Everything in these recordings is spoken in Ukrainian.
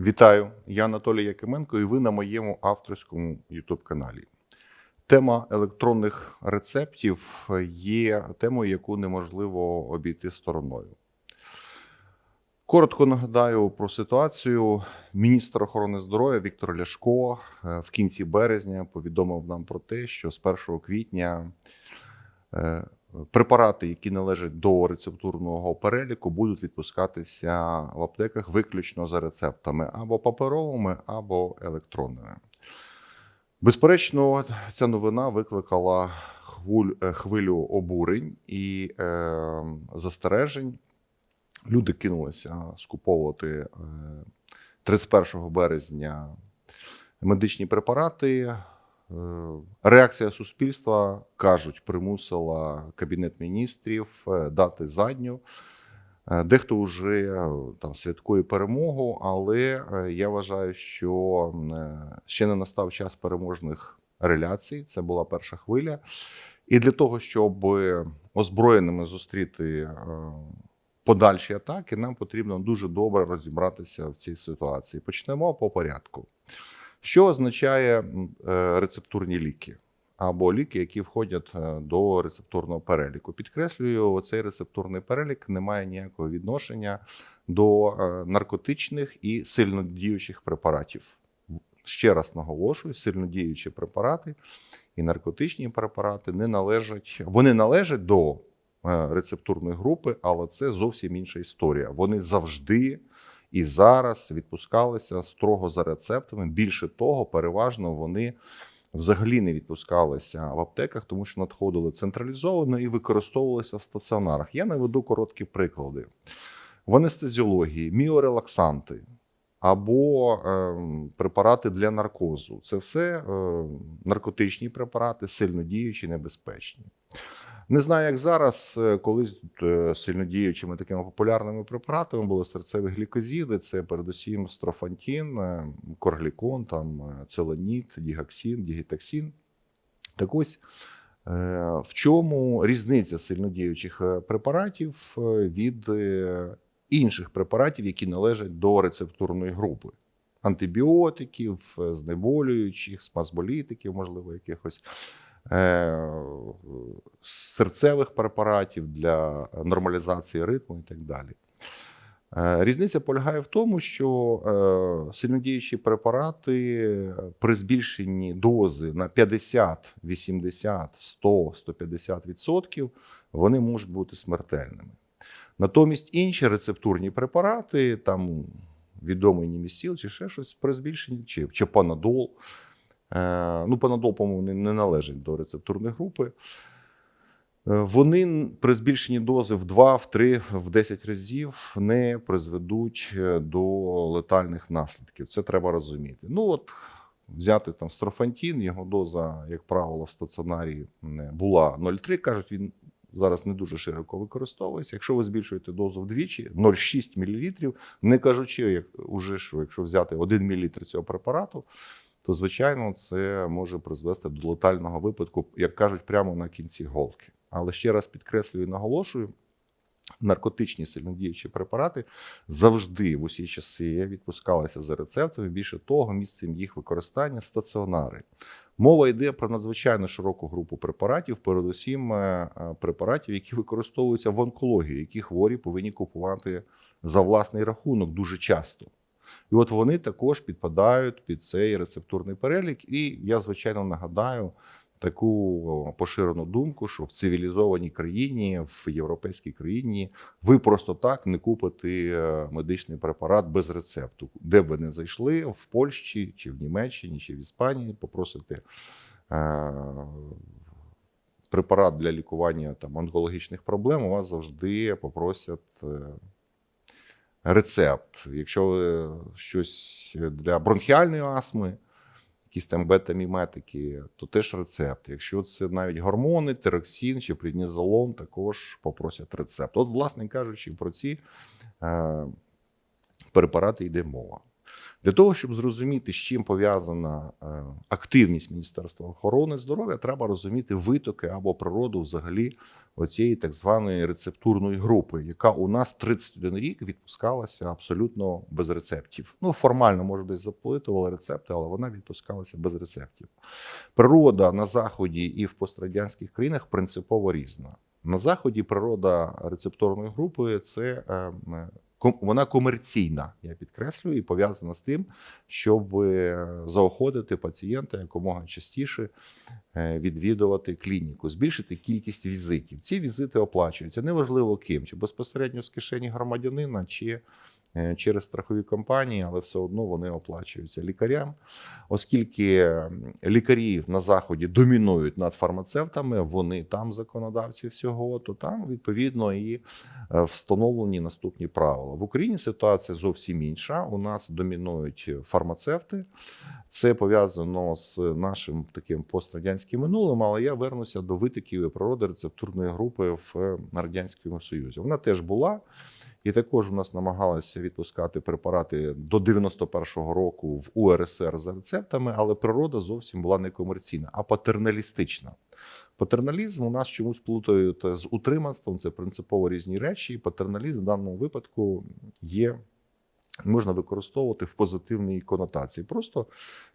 Вітаю, я Анатолій Якименко, і ви на моєму авторському youtube каналі. Тема електронних рецептів є темою, яку неможливо обійти стороною. Коротко нагадаю про ситуацію. Міністр охорони здоров'я Віктор Ляшко е, в кінці березня повідомив нам про те, що з 1 квітня е, препарати, які належать до рецептурного переліку, будуть відпускатися в аптеках виключно за рецептами або паперовими, або електронними. Безперечно, ця новина викликала е, хвилю обурень і е, застережень. Люди кинулися скуповувати е, 31 березня медичні препарати. Реакція суспільства кажуть, примусила кабінет міністрів е, дати задню. Е, Дехто вже е, там святкує перемогу, але я вважаю, що ще не настав час переможних реляцій. Це була перша хвиля. І для того, щоб озброєними зустріти подальші атаки, нам потрібно дуже добре розібратися в цій ситуації. Почнемо по порядку. Що означає е, рецептурні ліки? Або ліки, які входять е, до рецептурного переліку. Підкреслюю, цей рецептурний перелік не має ніякого відношення до е, наркотичних і сильнодіючих препаратів. Ще раз наголошую: сильнодіючі препарати і наркотичні препарати не належать, вони належать до рецептурної групи, але це зовсім інша історія. Вони завжди і зараз відпускалися строго за рецептами. Більше того, переважно вони взагалі не відпускалися в аптеках, тому що надходили централізовано і використовувалися в стаціонарах. Я наведу короткі приклади: в анестезіології, міорелаксанти або ем, препарати для наркозу. Це все е, наркотичні препарати, сильнодіючі, небезпечні. Не знаю, як зараз, е, колись е, сильнодіючими такими популярними препаратами були серцеві глікозіди, це передусім строфантін, е, корглікон, там целаніт, дігаксін, дігітаксін. Так ось в чому різниця сильнодіючих препаратів від інших препаратів, які належать до рецептурної групи? Антибіотиків, знеболюючих, спазмолітиків, можливо, якихось серцевих препаратів для нормалізації ритму і так далі. Е, Різниця полягає в тому, що е, сильнодіючі препарати при збільшенні дози на 50, 80, 100, 150 відсотків вони можуть бути смертельними. Натомість інші рецептурні препарати, там відомий німісіл чи ще щось при збільшенні, чи, чи панадол. Е, ну, панадол, по-моєму, не, не належить до рецептурної групи. Е, Вони при збільшенні дози в 2, в 3, в 10 разів не призведуть е, до летальних наслідків. Це треба розуміти. Ну, от взяти там строфантін, його доза, як правило, в стаціонарі була 0,3. Кажуть, він зараз не дуже широко використовується. Якщо ви збільшуєте дозу вдвічі, 0,6 мл, не кажучи, як уже що, якщо взяти 1 мл цього препарату, то звичайно це може призвести до летального випадку, як кажуть, прямо на кінці голки. Але ще раз підкреслюю і наголошую. Наркотичні сильнодіючі препарати завжди в усі часи відпускалися за рецептами. Більше того, місцем їх використання стаціонари. Мова йде про надзвичайно широку групу препаратів, передусім е, е, препаратів, які використовуються в онкології, які хворі повинні купувати за власний рахунок дуже часто. І от вони також підпадають під цей рецептурний перелік. І я, звичайно, нагадаю таку поширену думку, що в цивілізованій країні, в європейській країні, ви просто так не купите е, медичний препарат без рецепту. Де б ви не зайшли, в Польщі, чи в Німеччині, чи в Іспанії, попросите е, препарат для лікування там, онкологічних проблем, у вас завжди попросять. Е, Рецепт. Якщо ви щось для бронхіальної астми, якісь там бета-міметики, то теж рецепт. Якщо це навіть гормони, тероксин чи преднізолон, також попросять рецепт. От, власне кажучи, про ці е, препарати йде мова. Для того, щоб зрозуміти, з чим пов'язана е, активність Міністерства охорони здоров'я, треба розуміти витоки або природу взагалі оцієї так званої рецептурної групи, яка у нас 31 рік відпускалася абсолютно без рецептів. Ну, формально, може, десь заплитували рецепти, але вона відпускалася без рецептів. Природа на Заході і в пострадянських країнах принципово різна. На Заході природа рецепторної групи це е, вона комерційна, я підкреслюю, і пов'язана з тим, щоб е, заохотити пацієнта якомога частіше е, відвідувати клініку, збільшити кількість візитів. Ці візити оплачуються неважливо ким, чи безпосередньо з кишені громадянина, чи через страхові компанії, але все одно вони оплачуються лікарям, оскільки лікарі на заході домінують над фармацевтами, вони там законодавці всього, то там відповідно і е, встановлені наступні правила. В Україні ситуація зовсім інша. У нас домінують фармацевти. Це пов'язано з нашим таким пострадянським минулим, але я вернуся до витоків і природи рецептурної групи в е, радянському союзі. Вона теж була. І також у нас намагалися відпускати препарати до 91-го року в УРСР за рецептами, але природа зовсім була не комерційна, а патерналістична. Патерналізм у нас чомусь плутають з утриманством. Це принципово різні речі. І патерналізм в даному випадку є. Можна використовувати в позитивній конотації. Просто,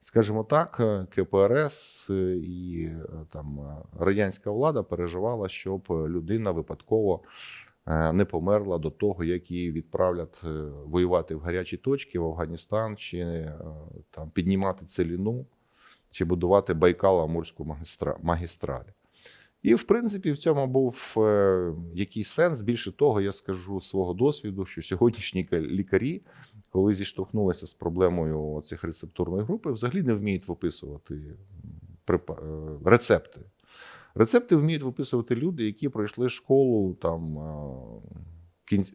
скажімо так, КПРС і е, там радянська влада переживала, щоб людина випадково не померла до того, як її відправлять е, воювати в гарячі точки в Афганістан, чи е, там піднімати целіну, чи будувати Байкало-Амурську магістраль. І, в принципі, в цьому був е, якийсь сенс. Більше того, я скажу свого досвіду, що сьогоднішні ка- лікарі, коли зіштовхнулися з проблемою цих рецептурної групи, взагалі не вміють виписувати е, рецепти. Рецепти вміють виписувати люди, які пройшли школу там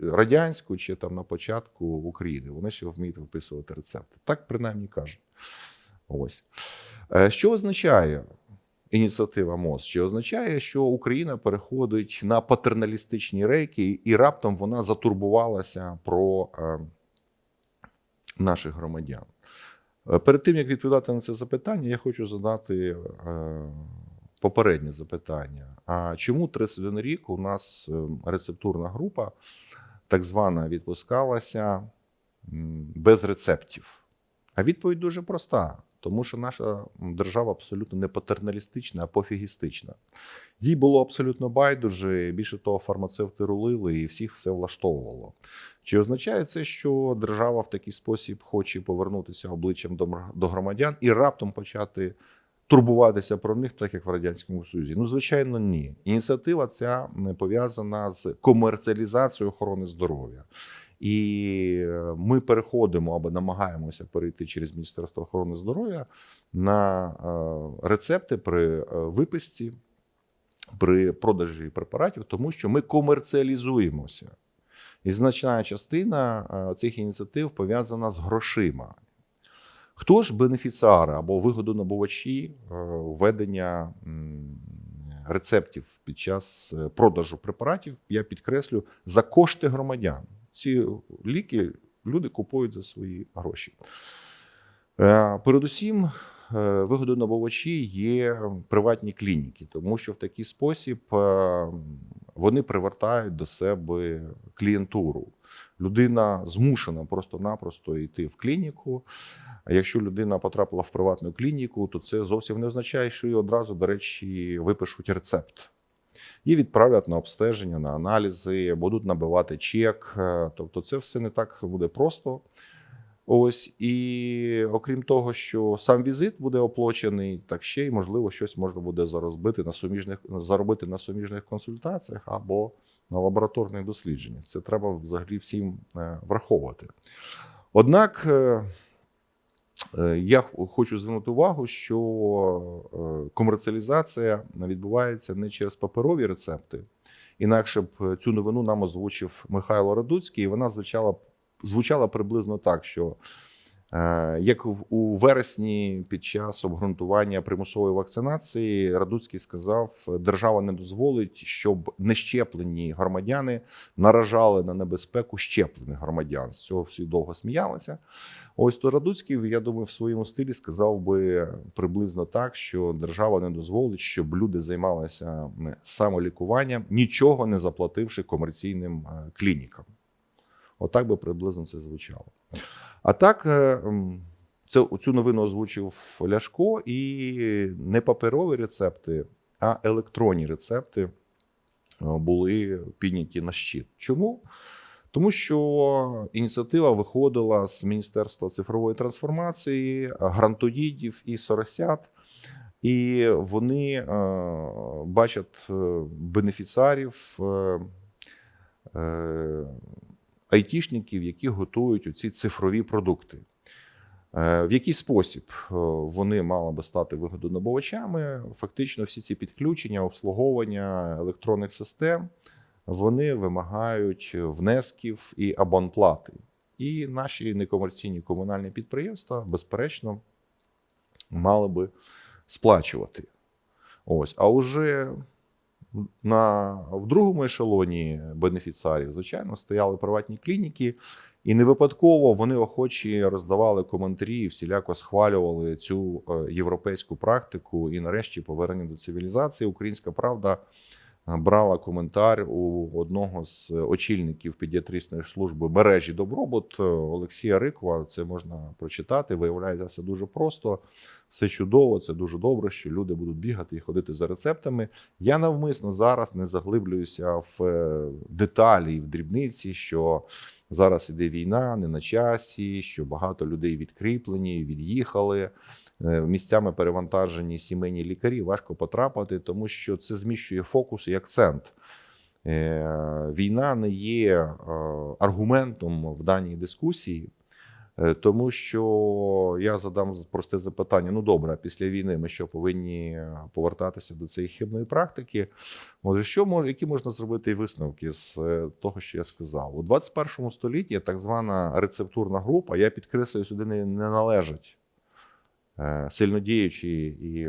радянську чи там на початку України. Вони ще вміють виписувати рецепти. Так принаймні кажуть. Ось. Е, Що означає ініціатива МОЗ? Чи означає, що Україна переходить на патерналістичні рейки, і раптом вона затурбувалася про е, наших громадян? Е, Перед тим як відповідати на це запитання, я хочу задати попереднє запитання. А чому 31 рік у нас е, рецептурна група, так звана, відпускалася без рецептів? А відповідь дуже проста. Тому що наша держава абсолютно не патерналістична, а пофігістична. Їй було абсолютно байдуже. Більше того, фармацевти рулили і всіх все влаштовувало. Чи означає це, що держава в такий спосіб хоче повернутися обличчям до громадян і раптом почати турбуватися про них, так як в радянському Союзі? Ну, звичайно, ні. Ініціатива ця пов'язана з комерціалізацією охорони здоров'я. І е, ми переходимо або намагаємося перейти через Міністерство охорони здоров'я на е, рецепти при е, виписці, при продажі препаратів, тому що ми комерціалізуємося. І значна частина цих ініціатив пов'язана з грошима. Хто ж бенефіціари або вигодонабувачі е, введення рецептів під час е, продажу препаратів, я підкреслю, за кошти громадян. Ці ліки люди купують за свої гроші. Е, Передусім, вигодонабувачі є приватні клініки, тому що в такий спосіб вони привертають до себе клієнтуру. Людина змушена просто-напросто йти в клініку. Якщо людина потрапила в приватну клініку, то це зовсім не означає, що їй одразу, до речі, випишуть рецепт. Її відправлять на обстеження, на аналізи, будуть набивати чек. Е, Тобто, це все не так буде просто. Ось і окрім того, що сам візит буде оплачений, так ще й можливо щось можна буде заробити на суміжних заробити на суміжних консультаціях або на лабораторних дослідженнях. Це треба взагалі всім е, враховувати. Однак е, я хочу звернути увагу, що е, комерціалізація відбувається не через паперові рецепти. Інакше б цю новину нам озвучив Михайло Радуцький, і вона звучала, звучала приблизно так, що Е, Як в- у вересні під час обґрунтування примусової вакцинації Радуцький сказав, держава не дозволить, щоб нещеплені громадяни наражали на небезпеку щеплених громадян. З цього всі довго сміялися. Ось то Радуцький, я думаю, в своєму стилі сказав би приблизно так, що держава не дозволить, щоб люди займалися самолікуванням, нічого не заплативши комерційним е, клінікам. Отак би приблизно це звучало. А так, е, це, цю новину озвучив Ляшко, і не паперові рецепти, а електронні рецепти е, були підняті на щит. Чому? Тому що ініціатива виходила з Міністерства цифрової трансформації, грантоїдів і соросят, і вони е, бачать бенефіціарів. Айтішників, які готують оці цифрові продукти. Е, В який спосіб е, вони мали би стати вигодонабувачами? Фактично, всі ці підключення, обслуговування електронних систем вони вимагають внесків і абонплати. І наші некомерційні комунальні підприємства, безперечно, мали би сплачувати. Ось, а уже на, в другому ешелоні бенефіціарів, звичайно, стояли приватні клініки, і не випадково вони охочі роздавали коментарі, всіляко схвалювали цю е, європейську практику. І нарешті повернення до цивілізації. Українська правда брала коментар у одного з очільників педіатричної служби мережі Добробут е, Олексія Рикова. Це можна прочитати. Виявляється, все дуже просто, все чудово. Це дуже добре, що люди будуть бігати і ходити за рецептами. Я навмисно зараз не заглиблююся в е, деталі в дрібниці, що зараз іде війна, не на часі, що багато людей відкріплені, від'їхали. Е, Місцями перевантажені сімейні лікарі, важко потрапити, тому що це зміщує фокус і акцент. Е, Війна не є е, аргументом в даній дискусії, тому що я задам просте запитання: ну добре, після війни ми що повинні повертатися до цієї хибної практики? Може, що які можна зробити висновки з того, що я сказав? У 21 столітті так звана рецептурна група, я підкреслюю, сюди не, е, сильнодіючі і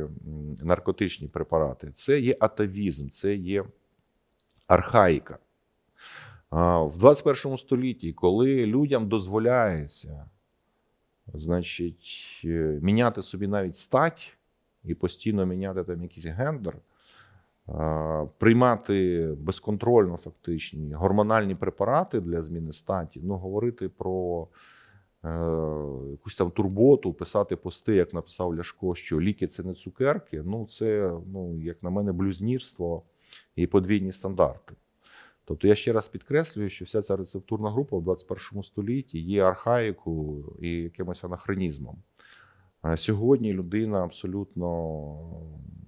наркотичні препарати. Це є атавізм, це є архаїка. В 21 столітті, коли людям дозволяється, значить, е, міняти собі навіть стать і постійно міняти там якийсь гендер, приймати безконтрольно фактичні гормональні препарати для зміни статі, ну говорити про е, якусь там турботу, писати пости, як написав Ляшко, що ліки це не цукерки. Ну, це, ну, як на мене, блюзнірство і подвійні стандарти. Тобто я ще раз підкреслюю, що вся ця рецептурна група в 21 столітті є архаїкою і якимось анахронізмом. Сьогодні людина абсолютно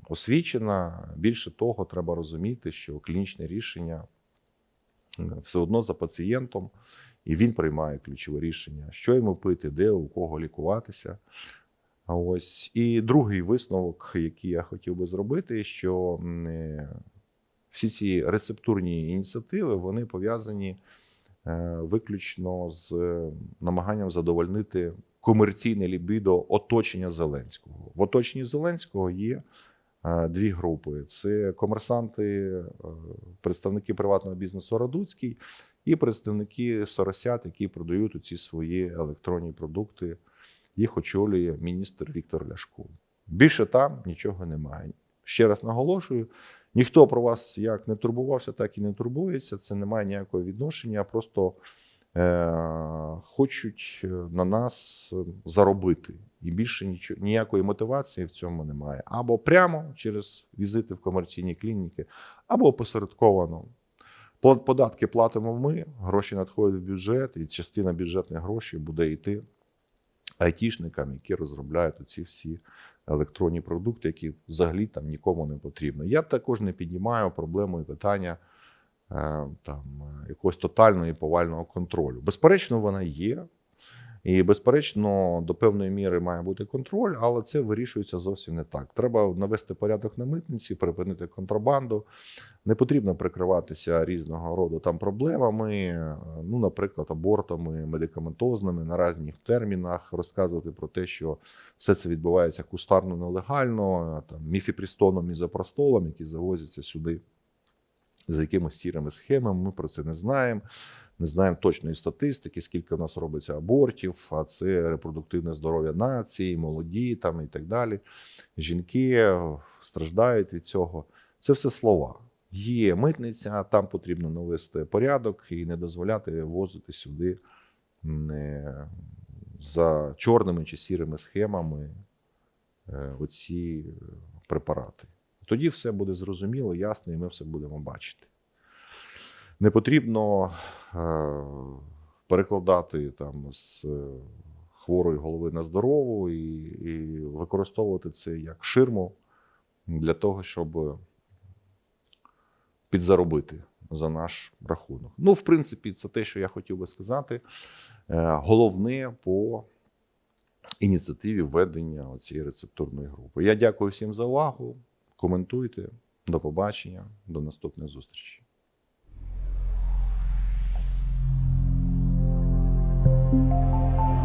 освічена. Більше того, треба розуміти, що клінічне рішення е, все одно за пацієнтом, і він приймає ключове рішення, що йому пити, де у кого лікуватися. Ось і другий висновок, який я хотів би зробити, що е, всі ці рецептурні ініціативи вони пов'язані е, виключно з е, намаганням задовольнити комерційне лібідо оточення Зеленського. В оточенні Зеленського є дві групи: це комерсанти, представники приватного бізнесу Радуцький і представники Соросят, які продають ці свої електронні продукти. Їх очолює міністр Віктор Ляшко. Більше там нічого немає. Ще раз наголошую: ніхто про вас як не турбувався, так і не турбується. Це не має ніякого відношення, просто е- хочуть е, на нас заробити. І більше нічого, ніякої мотивації в цьому немає. Або прямо через візити в комерційні клініки, або опосередковано. Податки платимо ми, гроші надходять в бюджет, і частина бюджетних грошей буде йти айтішникам, які розробляють оці всі електронні продукти, які взагалі там нікому не потрібні. Я також не піднімаю проблему і питання е, там, якогось тотального і повального контролю. Безперечно, вона є. І, безперечно, до певної міри має бути контроль, але це вирішується зовсім не так. Треба навести порядок на митниці, припинити контрабанду. Не потрібно прикриватися різного роду там проблемами, е, ну, наприклад, абортами, медикаментозними на різних термінах, розказувати про те, що все це відбувається кустарно нелегально, там міфіпрістоном і запростолом, які завозяться сюди за якимись сірими схемами. Ми про це не знаємо. Не знаємо точної статистики, скільки в нас робиться абортів, а це репродуктивне здоров'я нації, молоді там і так далі. Жінки е, страждають від цього. Це все слова. Є митниця, там потрібно навести порядок і не дозволяти возити сюди не за чорними чи сірими схемами е, оці е, препарати. Тоді все буде зрозуміло, ясно, і ми все будемо бачити. Не потрібно е, перекладати там з е, хворої голови на здорову і, і використовувати це як ширму для того, щоб підзаробити за наш рахунок. Ну, в принципі, це те, що я хотів би сказати. Е, Головне по ініціативі введення цієї рецептурної групи. Я дякую всім за увагу коментуйте. До побачення, до наступних зустрічей. Thank you.